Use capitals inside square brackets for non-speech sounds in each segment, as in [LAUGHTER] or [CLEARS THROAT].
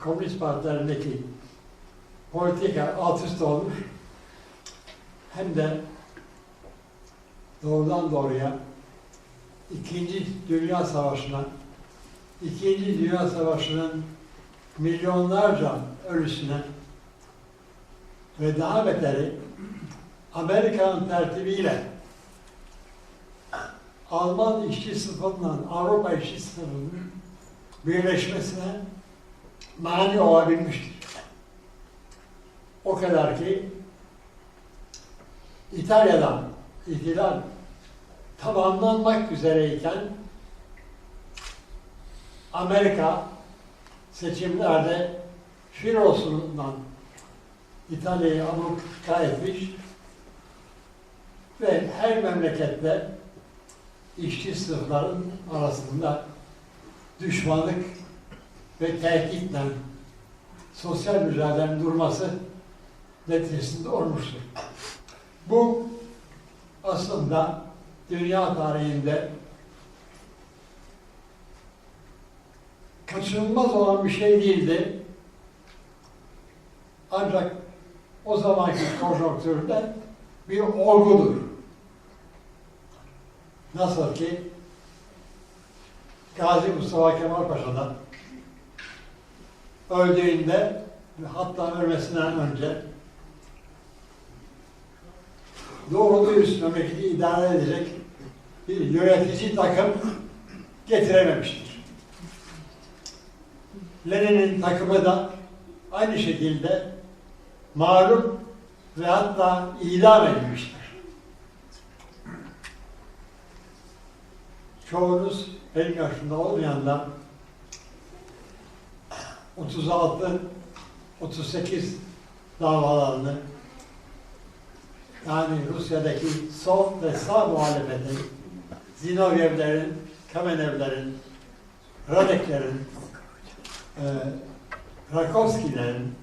Komünist partilerindeki politika alt üst olmuş. Hem de doğrudan doğruya İkinci Dünya Savaşı'na İkinci Dünya Savaşı'nın milyonlarca ölüsüne ve daha beteri Amerika'nın tertibiyle Alman işçi sınıfından Avrupa işçi sınıfının birleşmesine mani olabilmiştir. O kadar ki İtalya'dan ihtilal tamamlanmak üzereyken Amerika seçimlerde Firosundan İtalya'yı Amerika etmiş ve her memlekette işçi sınıfların arasında düşmanlık ve tehditle sosyal mücadelenin durması neticesinde olmuştur. Bu aslında dünya tarihinde kaçınılmaz olan bir şey değildi. Ancak o zamanki konjonktürde bir olgudur. Nasıl ki Gazi Mustafa Kemal Paşa'dan öldüğünde hatta ölmesinden önce doğru dürüst memleketi idare edecek bir yönetici takım getirememiştir. Lenin'in takımı da aynı şekilde mağlup ve hatta idam edilmiştir. Çoğunuz benim yaşımda olmayanlar 36 38 davalarını yani Rusya'daki sol ve sağ muhalefetin Zinovyevlerin, Kamenevlerin, Radeklerin, e, Rakovskilerin,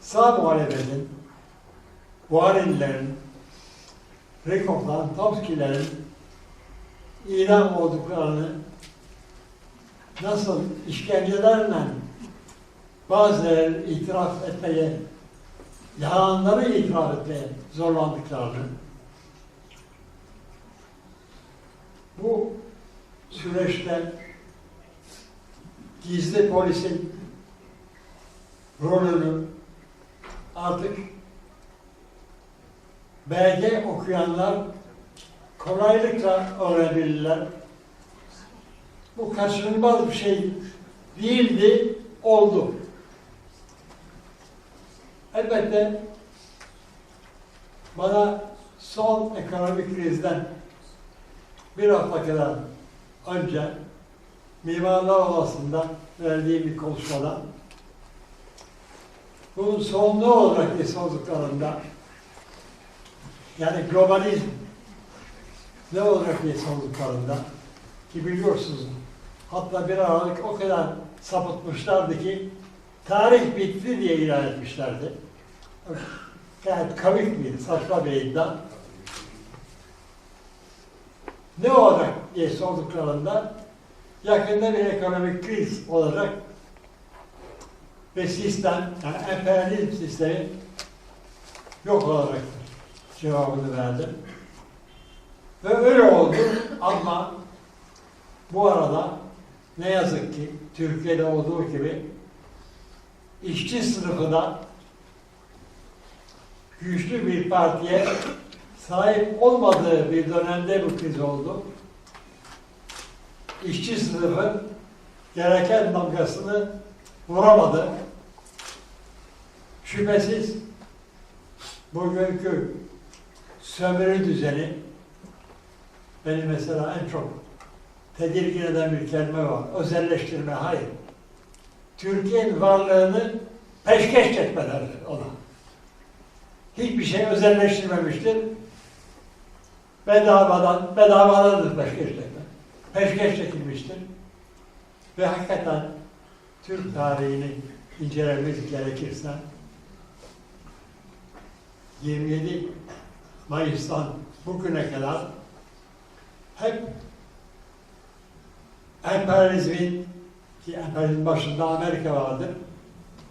sağ muhalefetin, Buharinlerin, Rikov'dan, Tomskilerin idam olduklarını nasıl işkencelerle bazıları itiraf etmeye, yalanları itiraf etmeye zorlandıklarını, bu süreçte gizli polisin rolünü artık belge okuyanlar kolaylıkla öğrenebilirler. Bu kaçınılmaz bir şey değildi, oldu. Elbette bana son ekonomik krizden bir hafta kadar önce Mimarlar Odası'nda verdiğim bir konuşmada bunun sonluğu olarak sorduklarında yani globalizm ne olacak diye sorduklarında ki biliyorsunuz hatta bir aralık o kadar sapıtmışlardı ki tarih bitti diye ilan etmişlerdi. Gayet komik bir, saçma bir iddia. Ne olacak diye sorduklarında yakında bir ekonomik kriz olacak ve sistem, yani emperyalizm sistemi yok olacaktır cevabını verdim. Ve öyle oldu ama bu arada ne yazık ki Türkiye'de olduğu gibi işçi sınıfı da güçlü bir partiye sahip olmadığı bir dönemde bu kriz oldu. İşçi sınıfı gereken damgasını vuramadı. Şüphesiz bugünkü sömürü düzeni beni mesela en çok tedirgin eden bir kelime var. Özelleştirme, hayır. Türkiye'nin varlığını peşkeş çekmeler ona. Hiçbir şey özelleştirmemiştir. Bedavadan, bedavadandır peşkeş çekme. Peşkeş çekilmiştir. Ve hakikaten Türk tarihini incelememiz gerekirse 27 Mayıs'tan bugüne kadar hep emperyalizmin ki emperyalizmin başında Amerika vardır.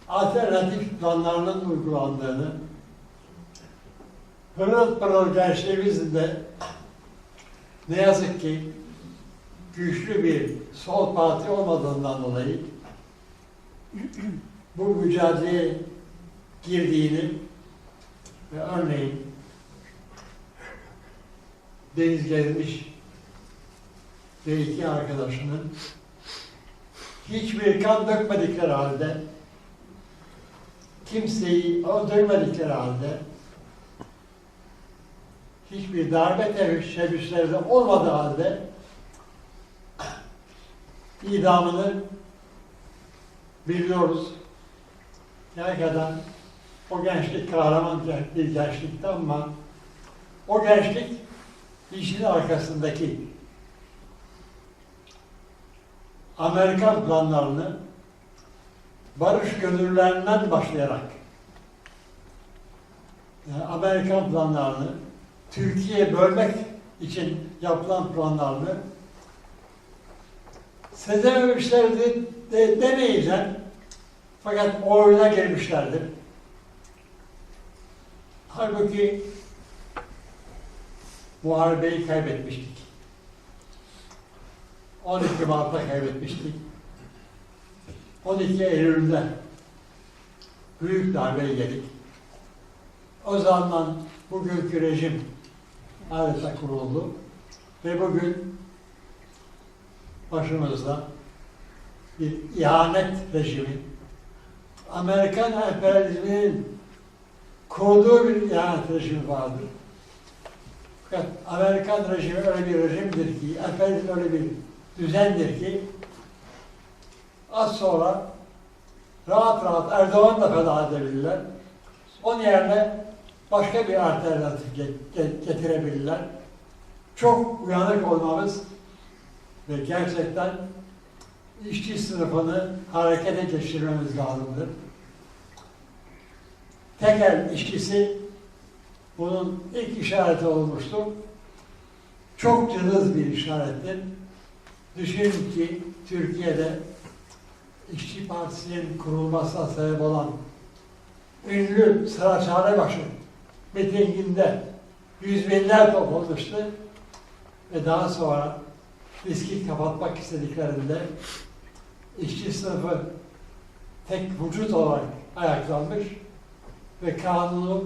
Alternatif planlarının uygulandığını, pırıl pırıl gençliğimizin de ne yazık ki güçlü bir sol parti olmadığından dolayı bu mücadeleye girdiğini ve örneğin Deniz Gezmiş ve iki arkadaşının hiçbir kan dökmedikleri halde kimseyi öldürmedikleri halde hiçbir darbe teşebbüsleri de olmadığı halde idamını biliyoruz. Gerçekten o gençlik kahraman bir gençlikti ama o gençlik işin arkasındaki Amerikan planlarını barış gönüllerinden başlayarak yani Amerikan planlarını Türkiye bölmek için yapılan planlarını sezememişlerdi de, demeyeceğim. Fakat oyuna girmişlerdir. Halbuki muharebeyi kaybetmiştik. 12 Mart'ta kaybetmiştik. 12 Eylül'de büyük darbe yedik. O zaman bugünkü rejim adeta kuruldu ve bugün başımızda bir ihanet rejimi, Amerikan emperyalizminin kurduğu bir ihanet rejimi vardır. Fakat Amerikan rejimi öyle bir rejimdir ki, emperyalizm öyle bir düzendir ki, az sonra rahat rahat Erdoğan da feda edebilirler. Onun yerine başka bir alternatif ge- ge- getirebilirler. Çok uyanık olmamız ve gerçekten işçi sınıfını harekete geçirmemiz lazımdır. Tekel işçisi bunun ilk işareti olmuştu. Çok cılız bir işarettir. Düşünün ki Türkiye'de İşçi Partisi'nin kurulmasına sebep olan ünlü Saraçhanebaşı mitinginde yüz binler toplanmıştı ve daha sonra riski kapatmak istediklerinde işçi sınıfı tek vücut olarak ayaklanmış ve kanunu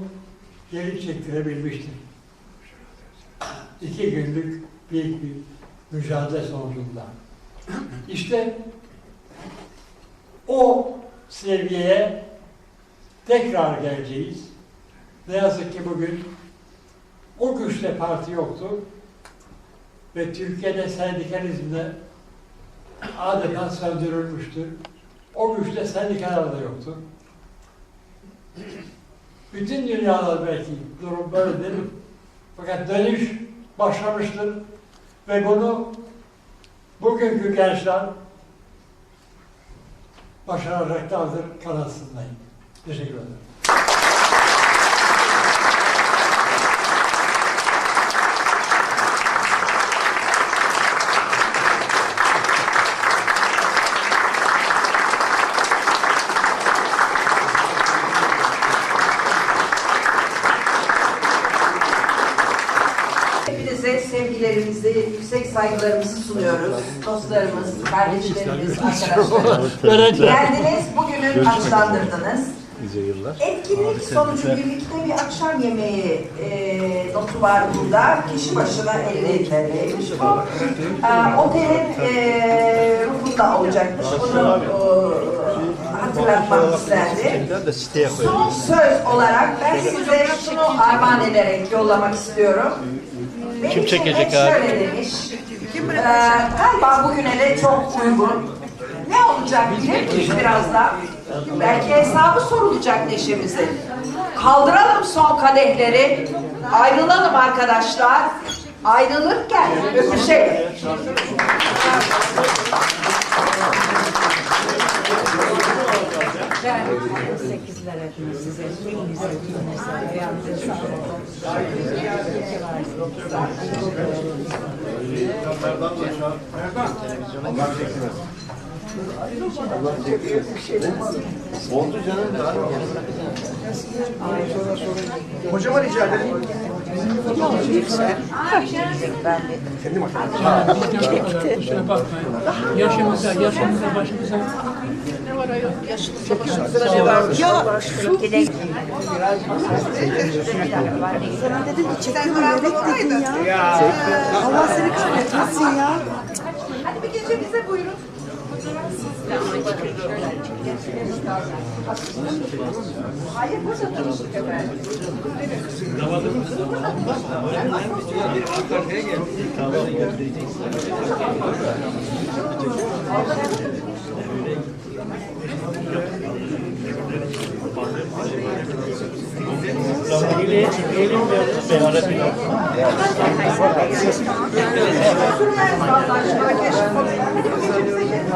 geri çektirebilmiştir. İki günlük büyük bir mücadele sonucunda. [CLEARS THROAT] İşte o seviyeye tekrar geleceğiz. Ne yazık ki bugün o güçte parti yoktu ve Türkiye'de sendikalizmde [CLEARS THROAT] adeta söndürülmüştü. O güçte sendikalar da yoktu. [CLEARS THROAT] Bütün dünyada belki durum böyle değil mi? Fakat dönüş başlamıştır ve bunu bugünkü gençler başaracaklardır kanatsındayım. Teşekkür ederim. Saygılarımızı sunuyoruz. Dostlarımız, kardeşlerimiz, arkadaşlarımız. Geldiniz, bugünü taçlandırdınız. Nice yıllar. Etkinlik sonucu birlikte bir akşam yemeği e, notu var burada. Kişi başına 50 TL'ymiş bu. E, otelin e, ruhunda olacakmış. Onu e, hatırlatmak isterdi. Son söz olarak ben size şunu armağan ederek yollamak istiyorum. Benim Kim çekecek abi? Şöyle demiş. Ee, galiba bugüne de çok uygun. Ne olacak bilir miyiz birazdan? Belki hesabı sorulacak neşemizin. Kaldıralım son kadehleri. Ayrılalım arkadaşlar. Ayrılırken öpüşelim. Ben 8 lira size. Elinize, gününüze, Merdan da şu an ayağınıza sağlık. İyi ki varsınız. Hocama rica ederim. Bakmayın. Yaşımıza, yaşımıza, başımıza ne var ayol? Sana dedim ki çekim yürek dedin ya. Allah seni kahretmesin ya. Hadi bir gece bize buyurun. Hayır burada tanıştık efendim. Sürmeniz Allah aşkına. Keşke. Hadi bir gece bize gelin.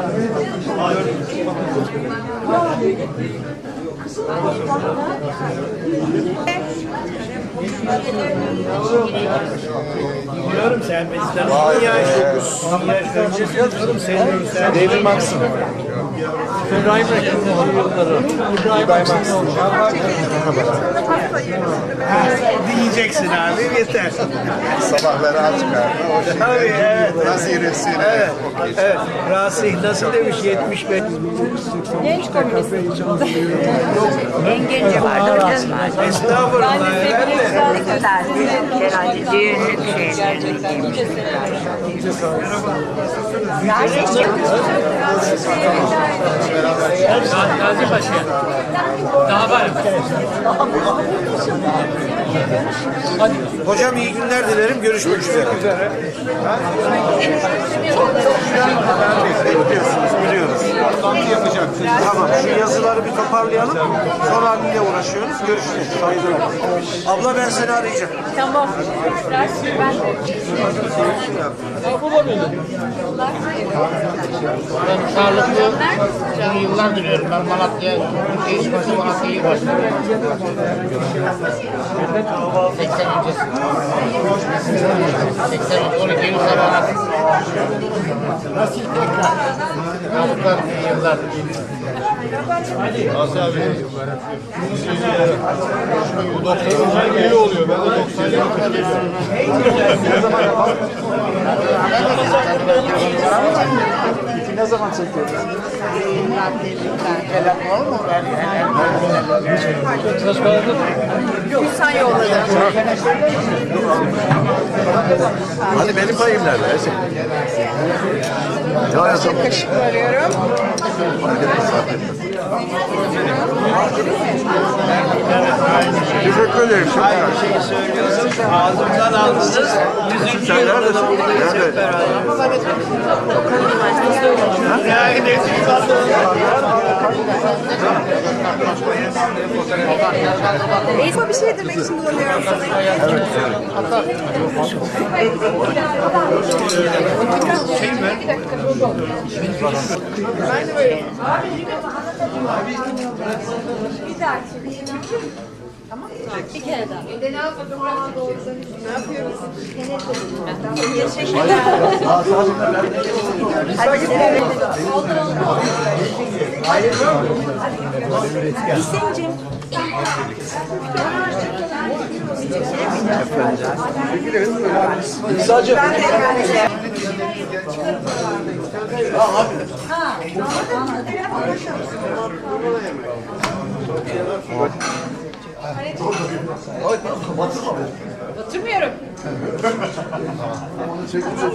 Biliyorum sen bizden 10 yaş, 10 yaş önce biliyorum seni. Sen David Maxim. İbrahim Rekim yılları. İbrahim Maxim. Diyeceksin abi yeter. Sabahları aç karnı. Tabii evet. Nasıl yürüyorsun? Evet. Evet. Rasih nasıl demiş 75. Genç komünist. Engence vardı, biraz vardı. Estağfurullah efendim. Herhalde düğünlük şeyler. Gazi Paşa. Daha var. Hocam iyi günler dilerim. Görüşmek üzere. Bekliyorsunuz biliyoruz. Toplantı yapacaksınız. Tamam şu yazıları bir toparlayalım. Sonra abimle uğraşıyoruz. Görüşürüz. Olsun. Abla ben seni arayacağım. Ben sağlıklı yani yıllar diliyorum. Ben Malatya, Eğitimbaşı Malatya'yı başladım. 80 öncesi. 80 12 yıl sabah. Sağlıklar yıllar. Nasıl abi? Bu 90 biri oluyor. Ben de 90 Ne zaman çekiyoruz? Telefon mu? Hani benim payım nerede? Ya ya kaşık arıyorum. Teşekkür ederim. Çok Aynı şeyi söylüyorsun. Ağzımdan aldınız. Yüzüncü yılımız buradayız hep beraber. Yani ne Esma bir şey demek için bulamıyorum sana. Aynı böyle. Abi yine Bir daha çekeyim. Tamam mı? Bir kere daha. Bir de ne yapalım? Ne yapıyoruz? Teşekkürler. Hadi gidelim. Oldu oldu. Hüseyin'cim. Yapacağız. Sadece. Ben de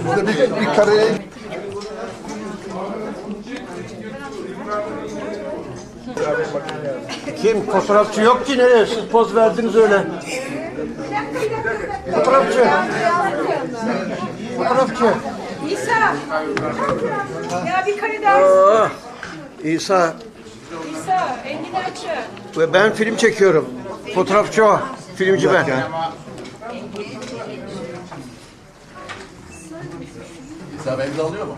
Bizde bir, bir kareye Kim? Fotoğrafçı yok ki nereye? Siz poz verdiniz öyle. Fotoğrafçı. Fotoğrafçı. İsa. Ya bir kare daha. Aa, İsa. İsa. Engin Açı. Ve ben film çekiyorum. Fotoğrafçı o. Filmci ben. Sen evde alıyor mu?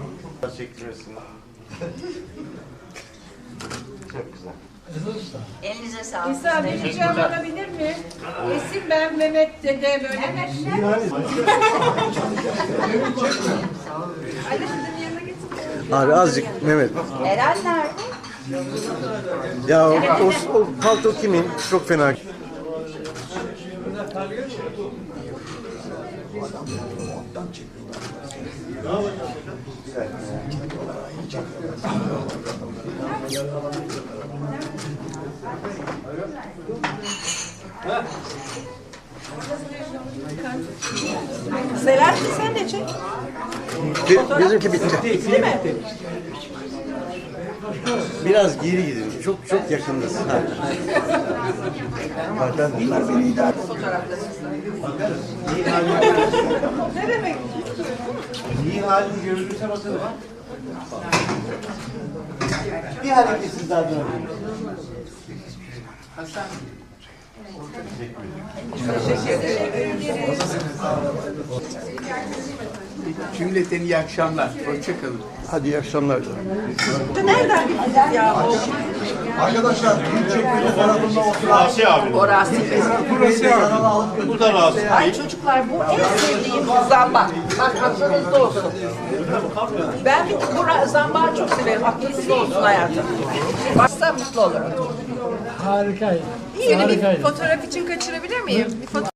Elinize sağlık. İsa bir ricam olabilir mi? Esin ben Mehmet dede böyle. Ali sizin yanına getir. Abi azıcık Mehmet. Eren nerede? Ya o, o, o palto kimin? Çok fena. Selahattin sen de çek. Bi- Bizimki bitti. Değil mi? Biraz geri gidin. Çok çok yakındız. Ha. Zaten bunlar beni idare Ne demek? İyi halini görürse bakalım. Bir hareketsiz daha dönelim. Cümleten iyi akşamlar. Hoşçakalın. Hadi iyi akşamlar. Nereden bildiniz ya Arkadaşlar, Büyükçekmece tarafında oturan Asi abi. Orası Bey? Bu da rahatsız. Ay çocuklar bu en sevdiğim zambak. Bak aklınızda olsun. Ben bir bu ra- zambağı çok severim. Aklınızda olsun hayatım. Varsa mutlu olurum. Harika. Yeni bir Harikaydı. fotoğraf için kaçırabilir miyim? Bir foto-